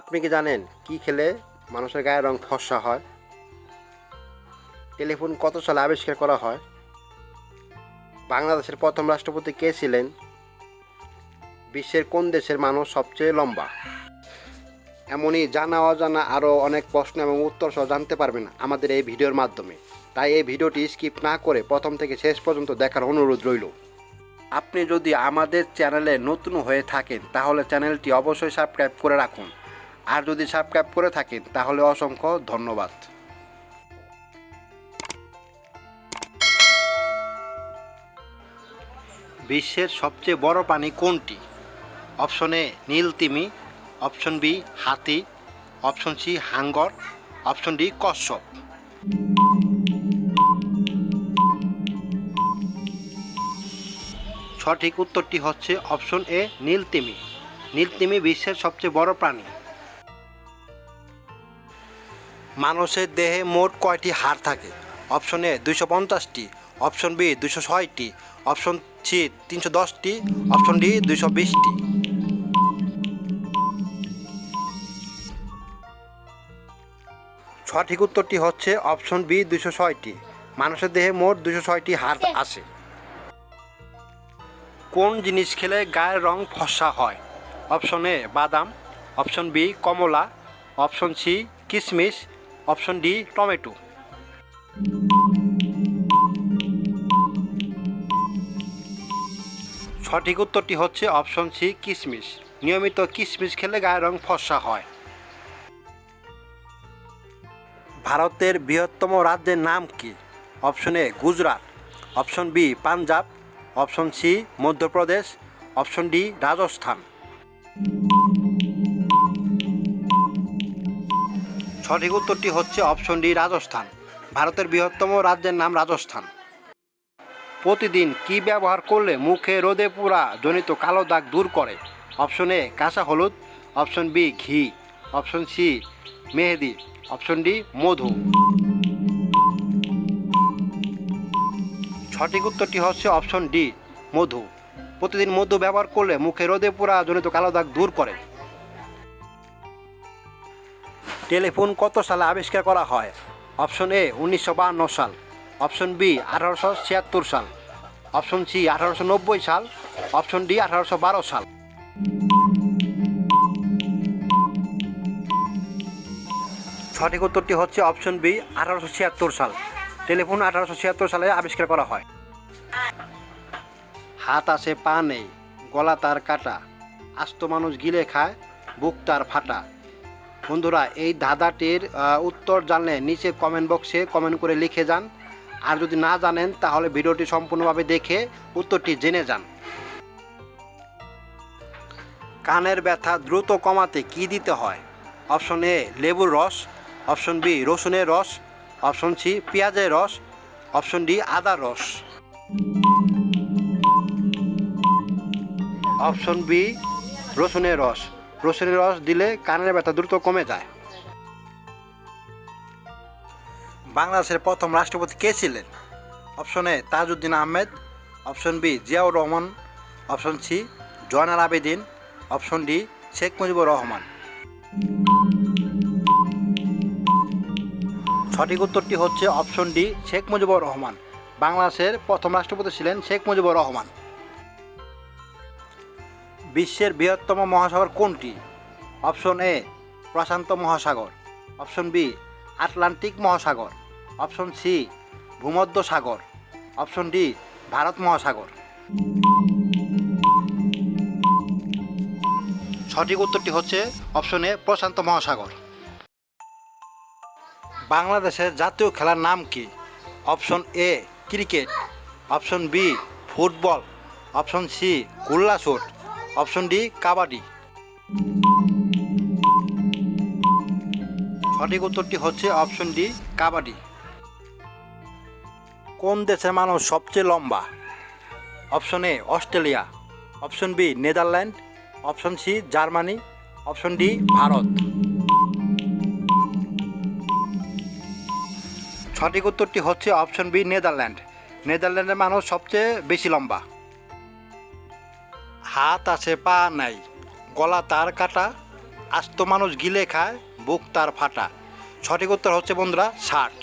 আপনি কি জানেন কি খেলে মানুষের গায়ের রং ফর্সা হয়? টেলিফোন কত সালে আবিষ্কার করা হয়? বাংলাদেশের প্রথম রাষ্ট্রপতি কে ছিলেন? বিশ্বের কোন দেশের মানুষ সবচেয়ে লম্বা? এমনই জানা অজানা আরও অনেক প্রশ্ন এবং উত্তর সহ জানতে পারবেন আমাদের এই ভিডিওর মাধ্যমে। তাই এই ভিডিওটি স্কিপ না করে প্রথম থেকে শেষ পর্যন্ত দেখার অনুরোধ রইল। আপনি যদি আমাদের চ্যানেলে নতুন হয়ে থাকেন, তাহলে চ্যানেলটি অবশ্যই সাবস্ক্রাইব করে রাখুন। আর যদি সাবস্ক্রাইব করে থাকেন, তাহলে অসংখ্য ধন্যবাদ। বিশ্বের সবচেয়ে বড় প্রাণী কোনটি? অপশন এ নীল তিমি, অপশন বি হাতি, অপশন সি হাঙ্গর, অপশন ডি কশ্যপ সঠিক উত্তরটি হচ্ছে অপশন এ নীল তিমি। নীল তিমি বিশ্বের সবচেয়ে বড় প্রাণী। মানুষের দেহে মোট কয়টি হাড় থাকে? অপশন এ দুইশো পঞ্চাশটি অপশন বি দুইশো ছয়টি অপশন সি তিনশো দশটি অপশন ডি দুইশো বিশটি। সঠিক উত্তরটি হচ্ছে অপশন বি দুইশো ছয়টি মানুষের দেহে মোট দুশো ছয়টি হাড় আছে। কোন জিনিস খেলে গায়ের রং ফসা হয়? অপশন এ বাদাম অপশন বি কমলা অপশন সি কিশমিশ অপশন ডি, টমেটো। সঠিক উত্তরটি হচ্ছে অপশন সি কিশমিশ নিয়মিত কিশমিশ খেলে গায়ের রং ফর্সা হয়। ভারতের বৃহত্তম রাজ্যের নাম কি? Option A, Gujarat. Option B, Punjab. Option C, Madhya Pradesh. Option D, Rajasthan. সঠিক উত্তরটি হচ্ছে অপশন ডি, রাজস্থান। ভারতের বৃহত্তম রাজ্যের নাম রাজস্থান। প্রতিদিন কি ব্যবহার করলে মুখে রোদে পোড়া জনিত কালো দাগ দূর করে? অপশন এ, কাঁচা হলুদ। অপশন বি, ঘি। অপশন সি, মেহেদি। অপশন ডি, মধু। সঠিক উত্তরটি হচ্ছে অপশন ডি, মধু। প্রতিদিন মধু ব্যবহার করলে মুখে রোদে পোড়া জনিত কালো দাগ দূর করে। টেলিফোন কত সালে আবিষ্কার করা হয়? অপশন এ, উনিশশো সাল। অপশন বি, আঠারোশো ছিয়াত্তর সাল। অপশন সি, আঠারোশো নব্বই সাল। অপশন ডি, আঠারোশো বারো সাল। সঠিক উত্তরটি হচ্ছে অপশন বি, আঠারোশো ছিয়াত্তর সাল। টেলিফোন আঠারোশো ছিয়াত্তর সালে আবিষ্কার করা হয়। হাত আছে, পা নেই, গলা তার কাটা, আস্ত মানুষ গিলে খায়, বুক তার ফাটা। বন্ধুরা, এই ধাঁধাটির উত্তর জানলে নিচে কমেন্ট বক্সে কমেন্ট করে লিখে যান। আর যদি না জানেন, তাহলে ভিডিওটি সম্পূর্ণভাবে দেখে উত্তরটি জেনে যান। কানের ব্যথা দ্রুত কমাতে কি দিতে হয়? অপশন এ লেবুর রস। অপশন বি রসুনের রস। অপশন সি পেঁয়াজের রস। অপশন ডি আদার রস। অপশন বি রসুনের রস। রসুনের রস দিলে কানের ব্যথা দ্রুত কমে যায়। বাংলাদেশের প্রথম রাষ্ট্রপতি কে ছিলেন? Option A Tajuddin Ahmed, option B Ziaur Rahman, option C Zainal Abedin, option D Sheikh Mujibur Rahman. সঠিক উত্তরটি হচ্ছে অপশন ডি শেখ মুজিবুর রহমান। বাংলাদেশের প্রথম রাষ্ট্রপতি ছিলেন শেখ মুজিবুর রহমান। বিশ্বের বৃহত্তম মহাসাগর কোনটি? অপশন এ, প্রশান্ত মহাসাগর। অপশন বি, আটলান্টিক মহাসাগর। অপশন সি, ভূমধ্য সাগর। অপশন ডি, ভারত মহাসাগর। সঠিক উত্তরটি হচ্ছে অপশন এ, প্রশান্ত মহাসাগর। বাংলাদেশের জাতীয় খেলার নাম কি? Option A, cricket. Option B, football. Option C, গোল্লা শুট। Option D, kabaddi. সঠিক উত্তরটি হচ্ছে অপশন ডি, কাবাডি। কোন দেশের মানুষ সবচেয়ে লম্বা? Option A, Australia. Option B, Netherland. Option C, Germany. Option D, Bharat. সঠিক উত্তরটি হচ্ছে অপশন বি, নেদারল্যান্ড। নেদারল্যান্ডের মানুষ সবচেয়ে বেশি লম্বা। হাত আছে, পা নাই। গলা তার কাটা, আস্ত মানুষ গিলে খায়, বুক তার ফাটা। সঠিক উত্তর হচ্ছে বন্ধুরা, ষাট।